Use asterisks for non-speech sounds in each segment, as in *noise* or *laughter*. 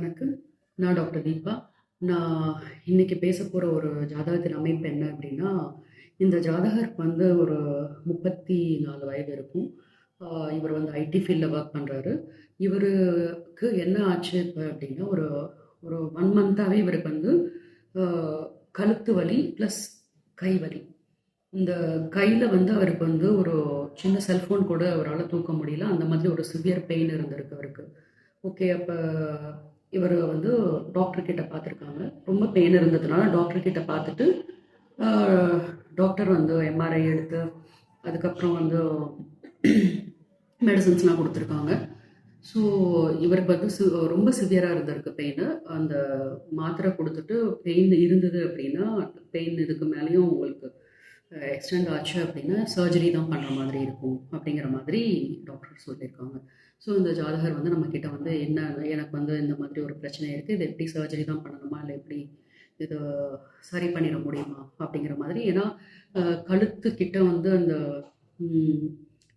வணக்கம். நான் டாக்டர் தீபா. நான் இன்னைக்கு பேசப் போற ஒரு ஜாதகத்தின் அமைப்பு என்ன அப்படின்னா, இந்த ஜாதகருக்கு வந்து ஒரு 34 வயது இருக்கும். இவர் வந்து ஐடி ஃபீல்டில் ஒர்க் பண்றாரு. இவருக்கு என்ன ஆச்சு இப்போ அப்படின்னா, ஒரு ஒரு 1 மந்த்தாவே இவருக்கு வந்து கழுத்து வலி ப்ளஸ் கை வலி. இந்த கையில் வந்து அவருக்கு வந்து ஒரு சின்ன செல்ஃபோன் கூட அவரால் தூக்க முடியல. அந்த மாதிரி ஒரு சிவியர் பெயின் இருந்திருக்கு அவருக்கு. ஓகே. அப்போ இவர் வந்து டாக்டர் கிட்ட பார்த்துருக்காங்க. ரொம்ப பெயின் இருந்ததுனால டாக்டர் கிட்ட பார்த்துட்டு, டாக்டர் வந்து எம்ஆர்ஐ எடுத்து, அதுக்கப்புறம் வந்து மெடிசின்ஸ்லாம் கொடுத்துருக்காங்க ஸோ இவருக்கு வந்து சி ரொம்ப சிவியராக இருந்திருக்கு பெயின் அந்த மாத்திரை கொடுத்துட்டு பெயின் இருந்தது அப்படின்னா, பெயின் இதுக்கு மேலேயும் உங்களுக்கு எக்ஸ்டெண்ட் ஆச்சு அப்படின்னா, சர்ஜரி தான் பண்ணுற மாதிரி இருக்கும். அப்படிங்கிற மாதிரி டாக்டர் சொல்லியிருக்காங்க. ஸோ இந்த ஜாதகர் வந்து நம்மக்கிட்ட வந்து என்ன எனக்கு வந்து இந்த மாதிரி ஒரு பிரச்சனை இருக்குது இது எப்படி சர்ஜரி தான் பண்ணணுமா? இல்லை எப்படி இது சரி பண்ணிட முடியுமா? அப்படிங்கிற மாதிரி. ஏன்னா, கழுத்துக்கிட்ட வந்து அந்த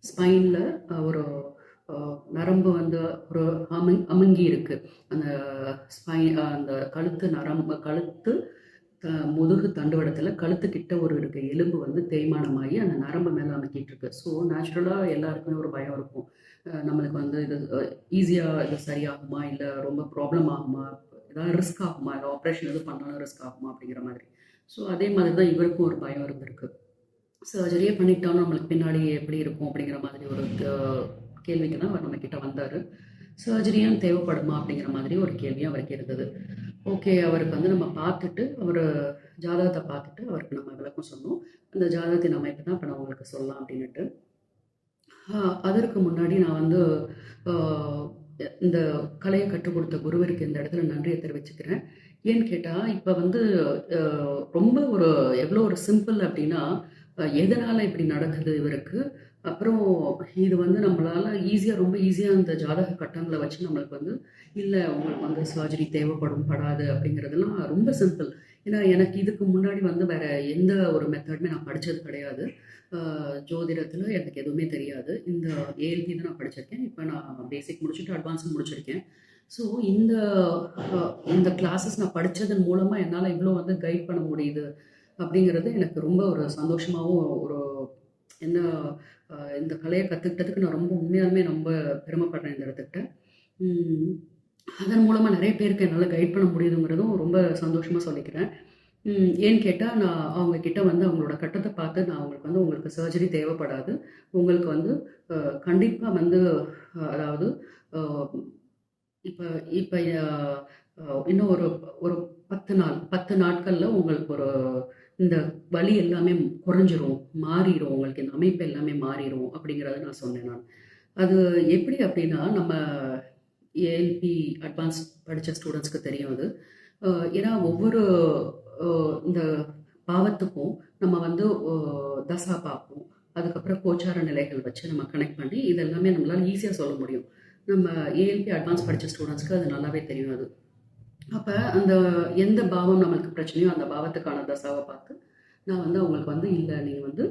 ஸ்பைனில் ஒரு நரம்பு வந்து ஒரு அமுங் அமுங்கி இருக்குது அந்த ஸ்பைன் அந்த கழுத்து நரம்பு கழுத்து முதுகு தண்டுவடத்தில் கழுத்து கிட்ட ஒரு இருக்க எலும்பு வந்து தேய்மானமாகி அந்த நரம்பு மேல அமைக்கிட்டு இருக்கு. ஸோ நேச்சுரலா எல்லாருக்குமே ஒரு பயம் இருக்கும். நம்மளுக்கு வந்து இது ஈஸியாக ஈஸியா இது சரியாகுமா? இல்ல ரொம்ப ப்ராப்ளம் ஆகுமா? ஏதாவது ரிஸ்க் ஆகுமா? இல்லை ஆப்ரேஷன் எதுவும் பண்ணாலும் ரிஸ்க் ஆகுமா? அப்படிங்கிற மாதிரி. ஸோ அதே மாதிரி தான் இவருக்கும் ஒரு பயம் இருந்திருக்கு. சர்ஜரியே பண்ணிட்டாலும் நம்மளுக்கு பின்னாடி எப்படி இருக்கும்? அப்படிங்கிற மாதிரி ஒரு கேள்விக்கு தான் அவர் நம்மகிட்ட வந்தாரு. சர்ஜரியும் தேவைப்படுமா? அப்படிங்கிற மாதிரி ஒரு கேள்வியும் அவருக்கு இருந்தது. ஓகே. அவருக்கு வந்து நம்ம பார்த்துட்டு, அவர் ஜாதகத்தை பார்த்துட்டு அவருக்கு நம்ம விளக்கம் சொன்னோம். அந்த ஜாதகத்தின் அமைப்பு தான் இப்போ நான் உங்களுக்கு சொல்லலாம் அப்படின்னுட்டு. அதற்கு முன்னாடி நான் வந்து இந்த கலையை கற்றுக் கொடுத்த குருவருக்கு இந்த இடத்துல நன்றியை தெரிவிச்சுக்கிறேன். ஏன்னு கேட்டால் இப்போ வந்து ரொம்ப ஒரு எவ்வளோ ஒரு சிம்பிள் அப்படின்னா, எதனால் இப்படி நடக்குது இவருக்கு? அப்புறம் இது வந்து நம்மளால் ஈஸியாக ரொம்ப ஈஸியாக அந்த ஜாதக கட்டங்களை வச்சு நம்மளுக்கு வந்து, இல்லை உங்களுக்கு வந்து சர்ஜரி தேவைப்படும், படாது அப்படிங்கிறதுலாம் ரொம்ப சிம்பிள். ஏன்னா, எனக்கு இதுக்கு முன்னாடி வந்து வேற எந்த ஒரு மெத்தடுமே நான் படித்தது கிடையாது. ஜோதிடத்தில் எனக்கு எதுவுமே தெரியாது. இந்த ஏஎல்பி தான் நான் படிச்சிருக்கேன். இப்போ நான் பேசிக் முடிச்சுட்டு அட்வான்ஸும் முடிச்சிருக்கேன். ஸோ இந்த இந்த கிளாஸஸ் நான் படித்ததன் மூலமாக என்னால் இவ்வளோ வந்து கைட் பண்ண முடியுது. அப்படிங்கிறது எனக்கு ரொம்ப ஒரு சந்தோஷமாகவும் ஒரு என்ன இந்த கலையை கற்றுக்கிட்டதுக்கு நான் ரொம்ப உண்மையாலுமே ரொம்ப பெருமைப்படுறேன் இந்த இடத்துக்கிட்ட. அதன் மூலமாக நிறைய பேருக்கு என்னால் கைட் பண்ண முடியுதுங்கிறதும் ரொம்ப சந்தோஷமாக சொல்லிக்கிறேன். ஏன்னு கேட்டால் நான் அவங்க கிட்ட வந்து அவங்களோட கட்டத்தை பார்த்து நான் அவங்களுக்கு வந்து உங்களுக்கு சர்ஜரி தேவைப்படாது. உங்களுக்கு வந்து கண்டிப்பாக வந்து அதாவது இப்போ இப்போ இன்னும் ஒரு ஒரு 10 நாள் பத்து நாட்களில் உங்களுக்கு ஒரு இந்த வலி எல்லாமே குறைஞ்சிரும், மாறிடும் உங்களுக்கு இந்த அமைப்பு எல்லாமே மாறிடும் அப்படிங்கிறத நான் சொன்னேன் நான். அது எப்படி அப்படின்னா, நம்ம ஏஎல்பி அட்வான்ஸ் படித்த ஸ்டூடெண்ட்ஸ்க்கு தெரியும் அது. ஏன்னா ஒவ்வொரு இந்த பாவத்துக்கும் நம்ம வந்து தசா பார்ப்போம். அதுக்கப்புறம் கோச்சார நிலைகள் வச்சு நம்ம கனெக்ட் பண்ணி, இதெல்லாமே நம்மளால் ஈஸியாக சொல்ல முடியும். நம்ம ஏஎல்பி அட்வான்ஸ் படித்த ஸ்டூடண்ட்ஸ்க்கு அது நல்லாவே தெரியும் அது. அப்ப அந்த எந்த பாவம் நம்மளுக்கு பிரச்சனையோ, அந்த பாவத்துக்கான தசாவை பார்த்து, நான் வந்து அவங்களுக்கு வந்து இல்லை நீங்க வந்து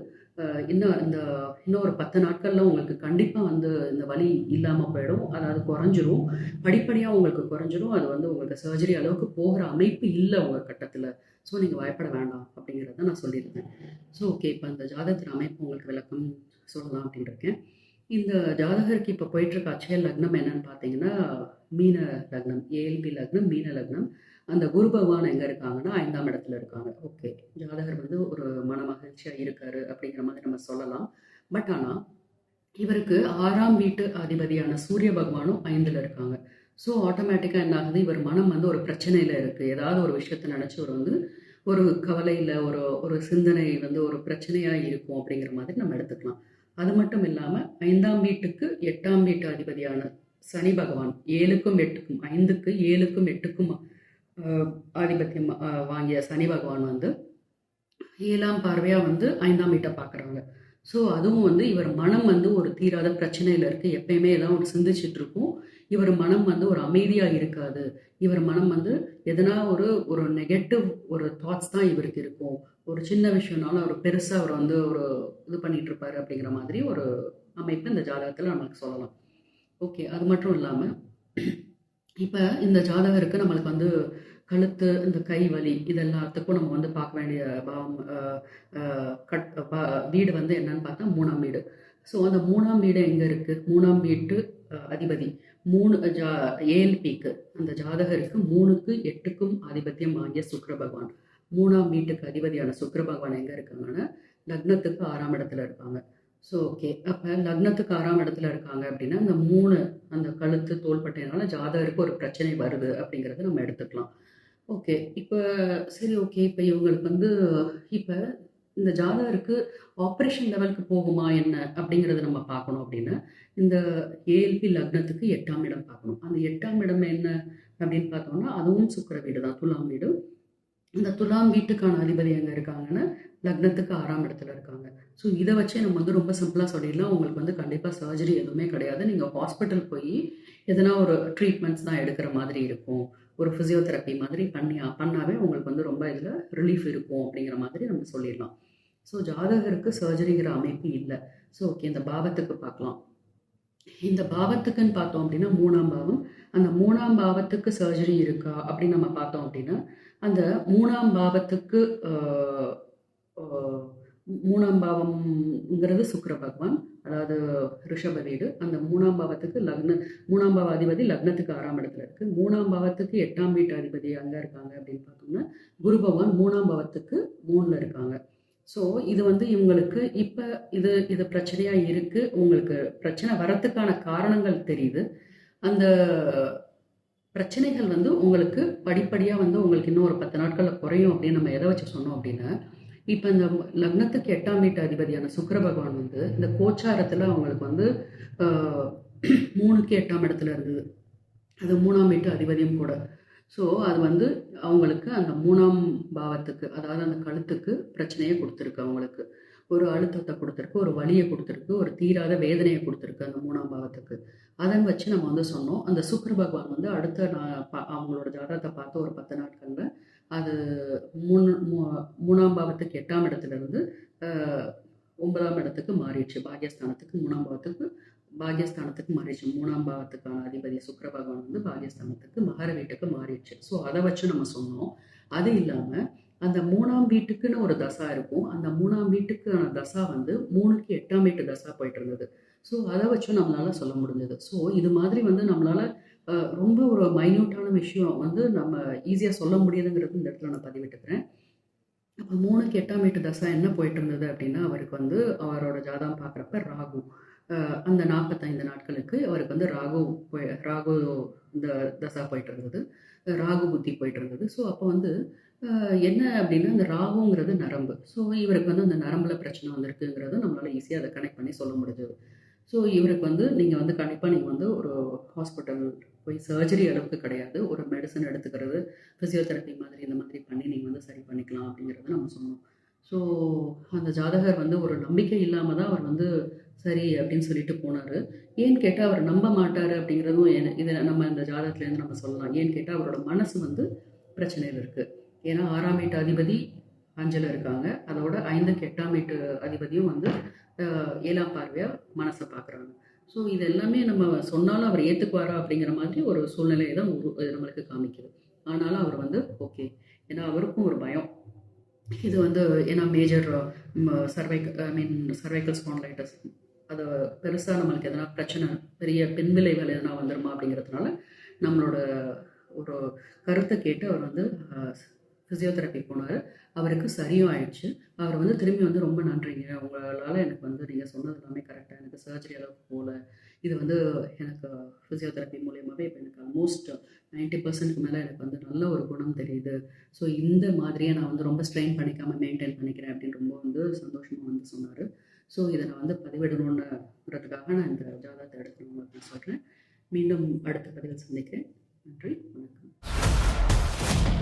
இன்னும் இந்த இன்னும் ஒரு 10 நாட்கள்ல உங்களுக்கு கண்டிப்பா வந்து இந்த வலி இல்லாம போயிடும். அதாவது குறைஞ்சிரும். படிப்படியா உங்களுக்கு குறைஞ்சிரும். அது வந்து உங்களுக்கு சர்ஜரி அளவுக்கு போகிற அமைப்பு இல்லை உங்க கட்டத்துல. ஸோ நீங்க பயப்பட வேண்டாம் அப்படிங்கிறத நான் சொல்லியிருந்தேன். So okay. இப்போ அந்த ஜாதகத்தின் அமைப்பு உங்களுக்கு விளக்கம் சொல்லலாம் அப்படின்னு இருக்கேன். இந்த ஜாதகருக்கு இப்போ போயிட்டு இருக்க லக்னம் என்னன்னு பார்த்தீங்கன்னா, மீன லக்னம். ஏஎல்பி லக்னம், மீன லக்னம். அந்த குரு பகவான் எங்கே இருக்காங்கன்னா, ஐந்தாம் இடத்துல இருக்காங்க. ஓகே. ஜாதகர் வந்து ஒரு மனமகிழ்ச்சியா இருக்காரு அப்படிங்கிற மாதிரி நம்ம சொல்லலாம். பட் ஆனால் இவருக்கு ஆறாம் வீட்டு அதிபதியான சூரிய பகவானும் ஐந்தில் இருக்காங்க. ஸோ ஆட்டோமேட்டிக்காக என்ன ஆகுது, இவர் மனம் வந்து ஒரு பிரச்சனையில் இருக்குது ஏதாவது ஒரு விஷயத்த நினச்சி இவர் வந்து ஒரு கவலையில் ஒரு ஒரு சிந்தனை வந்து ஒரு பிரச்சனையாக இருக்கும் அப்படிங்கிற மாதிரி நம்ம எடுத்துக்கலாம். அது மட்டும் இல்லாம ஐந்தாம் வீட்டுக்கு எட்டாம் வீட்டு அதிபதியான சனி பகவான் ஏழுக்கும் எட்டுக்கும் ஐந்துக்கு ஏழுக்கும் எட்டுக்கும் ஆதிபத்தியம் வாங்கிய சனி பகவான் வந்து ஏழாம் பார்வையா வந்து ஐந்தாம் வீட்டை பார்க்குறாங்க. ஸோ அதுவும் வந்து இவர் மனம் வந்து ஒரு தீராத பிரச்சனையில இருக்கு. எப்பயுமே ஏதாவது ஒண்ணு சிந்திச்சுட்டு இருக்கும். இவர் மனம் வந்து ஒரு அமைதியா இருக்காது. இவர் மனம் வந்து எதனா ஒரு ஒரு நெகட்டிவ் ஒரு தாட்ஸ் தான் இவருக்கு இருக்கும். ஒரு சின்ன விஷயம்னாலும் அவர் பெருசா அவர் வந்து ஒரு இது பண்ணிட்டு இருப்பாரு அப்படிங்கிற மாதிரி ஒரு அமைப்பு இந்த ஜாதகத்துல நம்மளுக்கு சொல்லலாம். ஓகே. அது மட்டும் இல்லாம இப்போ இந்த ஜாதகருக்கு நம்மளுக்கு வந்து கழுத்து இந்த கை வலி இதெல்லாத்துக்கும் நம்ம வந்து பார்க்க வேண்டிய பாவம் கட் பா- வீடு வந்து என்னன்னு பார்த்தா மூணாம் வீடு ஸோ அந்த மூணாம் வீடு எங்கே இருக்குது மூணாம் வீட்டு அதிபதி மூணு ஜா ஏஎல்பிக்கு அந்த ஜாதகருக்கு மூணுக்கு எட்டுக்கும் ஆதிபத்தியம் வாங்கிய சுக்கர பகவான். மூணாம் வீட்டுக்கு அதிபதியான சுக்கர பகவான் எங்கே இருக்காங்கன்னா லக்னத்துக்கு ஆறாம் இடத்துல இருப்பாங்க. ஸோ ஓகே அப்போ லக்னத்துக்கு ஆறாம் இடத்துல இருக்காங்க அப்படின்னா இந்த மூணு அந்த கழுத்து தோள்பட்டையினால ஜாதகருக்கு ஒரு பிரச்சனை வருது அப்படிங்கிறத நம்ம எடுத்துக்கலாம். ஓகே இப்போ சரி ஓகே இப்போ இவங்களுக்கு வந்து இப்போ இந்த ஜாதகருக்கு ஆப்ரேஷன் லெவலுக்கு போகுமா என்ன அப்படிங்கிறத நம்ம பார்க்கணும் அப்படின்னா இந்த ஏஎல்பி லக்னத்துக்கு எட்டாம் இடம் பார்க்கணும். அந்த எட்டாம் இடம் என்ன அப்படின்னு பார்த்தோம்னா அதுவும் சுக்கர வீடு தான் துலாம் வீடு. இந்த துலாம் வீட்டுக்கான அதிபதி எங்கே இருக்காங்கன்னா லக்னத்துக்கு ஆறாம் இடத்துல இருக்காங்க. ஸோ இதை வச்சே நம்ம வந்து ரொம்ப சிம்பிளாக சொல்லிடலாம். உங்களுக்கு வந்து கண்டிப்பாக சர்ஜரி எதுவுமே கிடையாது. நீங்கள் ஹாஸ்பிட்டல் போய் எதனா ஒரு ட்ரீட்மெண்ட்ஸ் தான் எடுக்கிற மாதிரி இருக்கும். ஒரு ஃபிசியோதெரப்பி மாதிரி பண்ணி பண்ணாவே உங்களுக்கு வந்து ரொம்ப இதில் ரிலீஃப் இருக்கும் அப்படிங்கிற மாதிரி நம்ம சொல்லிடலாம். ஸோ ஜாதகருக்கு சர்ஜரிங்கிற அமைப்பு இல்லை. ஸோ ஓகே இந்த பாவத்துக்கு பார்க்கலாம். இந்த பாவத்துக்குன்னு பார்த்தோம் அப்படின்னா மூணாம் பாவம். அந்த மூணாம் பாவத்துக்கு சர்ஜரி இருக்கா அப்படின்னு நம்ம பார்த்தோம் அப்படின்னா அந்த மூணாம் பாவத்துக்கு மூணாம் பாவம்ங்கிறது சுக்கர பகவான். அதாவது ரிஷப வீடு. அந்த மூணாம் பாவத்துக்கு லக்ன மூணாம் பாவ அதிபதி லக்னத்துக்கு ஆறாம் இடத்துல இருக்கு. மூணாம் பாவத்துக்கு எட்டாம் வீட்டு அதிபதி அங்கே இருக்காங்க அப்படின்னு பார்த்தோம்னா குரு பகவான் மூணாம் பாவத்துக்கு மூணில் இருக்காங்க. ஸோ இது வந்து இவங்களுக்கு இப்போ இது இது பிரச்சனையாக இருக்குது உங்களுக்கு பிரச்சனை வரத்துக்கான காரணங்கள் தெரியுது. அந்த பிரச்சனைகள் வந்து உங்களுக்கு படிப்படியாக வந்து உங்களுக்கு இன்னும் ஒரு பத்து நாட்களில் குறையும் அப்படின்னு நம்ம எதை வச்சு சொன்னோம் அப்படின்னா இப்போ இந்த லக்னத்துக்கு எட்டாம் வீட்டு அதிபதியான சுக்கர பகவான் வந்து இந்த கோச்சாரத்தில் அவங்களுக்கு வந்து *clears throat* மூணுக்கு எட்டாம் இடத்துல இருந்தது அது மூணாம் வீட்டு அதிபதியும் கூட. ஸோ அது வந்து அவங்களுக்கு அந்த மூணாம் பாவத்துக்கு அதாவது அந்த கழுத்துக்கு பிரச்சனையை கொடுத்துருக்கு அவங்களுக்கு. ஒரு அழுத்தத்தை கொடுத்துருக்கு ஒரு வலியை கொடுத்துருக்கு ஒரு தீராத வேதனையை கொடுத்துருக்கு அந்த மூணாம் பாவத்துக்கு. அதன் வச்சு நம்ம வந்து சொன்னோம். அந்த சுக்கர பகவான் வந்து அடுத்த நான் பா- அவங்களோட ஜாதகத்தை பார்த்து ஒரு பத்து நாட்களில் அது மூணு மூ- மூணாம் பாவத்துக்கு எட்டாம் இடத்துல இருந்து ஒன்பதாம் இடத்துக்கு மாறிடுச்சு. பாகியஸ்தானத்துக்கு மூணாம் பாவத்துக்கு பாகியஸ்தானத்துக்கு மாறிடுச்சு. மூணாம் பாவத்துக்கான அதிபதி சுக்கிர பகவான் வந்து பாகியஸ்தானத்துக்கு மகர வீட்டுக்கு மாறிடுச்சு. ஸோ அதை வச்சு நம்ம சொன்னோம். அது இல்லாமல் அந்த மூணாம் வீட்டுக்குன்னு ஒரு தசா இருக்கும். அந்த மூணாம் வீட்டுக்கான தசா வந்து மூணுக்கு எட்டாம் வீட்டு தசா போயிட்டு இருந்தது. ஸோ அதை வச்சும் நம்மளால சொல்ல முடிஞ்சது. ஸோ இது மாதிரி வந்து நம்மளால ரொம்ப ஒரு மைன்யூட்டான விஷயம் வந்து நம்ம ஈஸியாக சொல்ல முடியுதுங்கிறது இந்த இடத்துல நான் பதிவிட்டுக்கிறேன். அப்போ மூணுக்கு எட்டாம் எட்டு தசா என்ன போயிட்டு இருந்தது அப்படின்னா அவருக்கு வந்து அவரோட ஜாதகம் பார்க்குறப்ப ராகு. அந்த நாற்பத்தைந்து நாட்களுக்கு அவருக்கு வந்து ராகு போய் ராகு இந்த தசா போயிட்டு இருந்தது. ராகு புத்தி போயிட்டு இருந்தது. ஸோ அப்போ வந்து என்ன அப்படின்னா இந்த ராகுங்கிறது நரம்பு. ஸோ இவருக்கு வந்து அந்த நரம்பில் பிரச்சனை வந்திருக்குங்கிறத நம்மளால் ஈஸியாக அதை கனெக்ட் பண்ணி சொல்ல முடிஞ்சது. ஸோ இவருக்கு வந்து நீங்கள் வந்து கண்டிப்பாக நீங்கள் வந்து ஒரு ஹாஸ்பிட்டல் போய் சர்ஜரி அளவுக்கு கிடையாது. ஒரு மெடிசன் எடுத்துக்கிறது ஃபிசியோதெரப்பி மாதிரி இந்த மாதிரி பண்ணி நீங்கள் வந்து சரி பண்ணிக்கலாம் அப்படிங்கிறத நம்ம சொன்னோம் ஸோ அந்த ஜாதகர் வந்து ஒரு நம்பிக்கை இல்லாமல் தான் அவர் வந்து சரி அப்படின்னு சொல்லிட்டு போனார். ஏன்னு கேட்டால் அவர் நம்ப மாட்டார் அப்படிங்கிறதும் என்ன- இதை நம்ம இந்த ஜாதகத்துலேருந்து நம்ம சொல்லலாம். ஏன்னு கேட்டால் அவரோட மனசு வந்து பிரச்சனையில் இருக்குது ஏன்னா ஆறாம் வீட்டு அதிபதி அஞ்சில் இருக்காங்க. அதோட ஐந்து எட்டாம் வீட்டு அதிபதியும் வந்து ஏழாம் பார்வையாக மனசை பார்க்குறாங்க ஸோ இது எல்லாமே நம்ம சொன்னாலும் அவர் ஏற்றுக்குவாரா அப்படிங்கிற மாதிரி ஒரு சூழ்நிலையை தான் உரு நம்மளுக்கு காமிக்குது. ஆனாலும் அவர் வந்து ஓகே ஏன்னா அவருக்கும் ஒரு பயம். இது வந்து ஏன்னா மேஜர் சர்வைக் ஐ மீன் சர்வைக்கல் ஸ்பான்லைட்டஸ் அது பெருசாக நம்மளுக்கு எதனா பிரச்சனை பெரிய பின்விளைவுகள் எதனா வந்துருமா அப்படிங்கிறதுனால நம்மளோட ஒரு கருத்தை கேட்டு அவர் வந்து ஃபிசியோதெரப்பி போனார். அவருக்கு சரியும் ஆயிடுச்சு. அவர் வந்து திரும்பி வந்து ரொம்ப நன்றிங்க. உங்களால் எனக்கு வந்து நீங்கள் சொன்னது எல்லாமே கரெக்டாக எனக்கு சர்ஜரி அளவுக்கு போகல. இது வந்து எனக்கு ஃபிசியோதெரப்பி மூலியமாகவே இப்போ எனக்கு ஆல்மோஸ்ட் நைன்ட்டி பர்சன்ட்க்கு மேலே எனக்கு வந்து நல்ல ஒரு குணம் தெரியுது. ஸோ இந்த மாதிரியே நான் வந்து ரொம்ப ஸ்ட்ரெயின் பண்ணிக்காமல் மெயின்டைன் பண்ணிக்கிறேன் அப்படின்னு ரொம்ப வந்து சந்தோஷமாக வந்து சொன்னார். ஸோ இதை நான் வந்து பதிவிடணுன்றதுக்காக நான் இந்த ஜாதகத்தை எடுக்கணும் அப்படின்னு சொல்கிறேன் மீண்டும் அடுத்த பதிவில் சந்திக்கிறேன். நன்றி. வணக்கம்.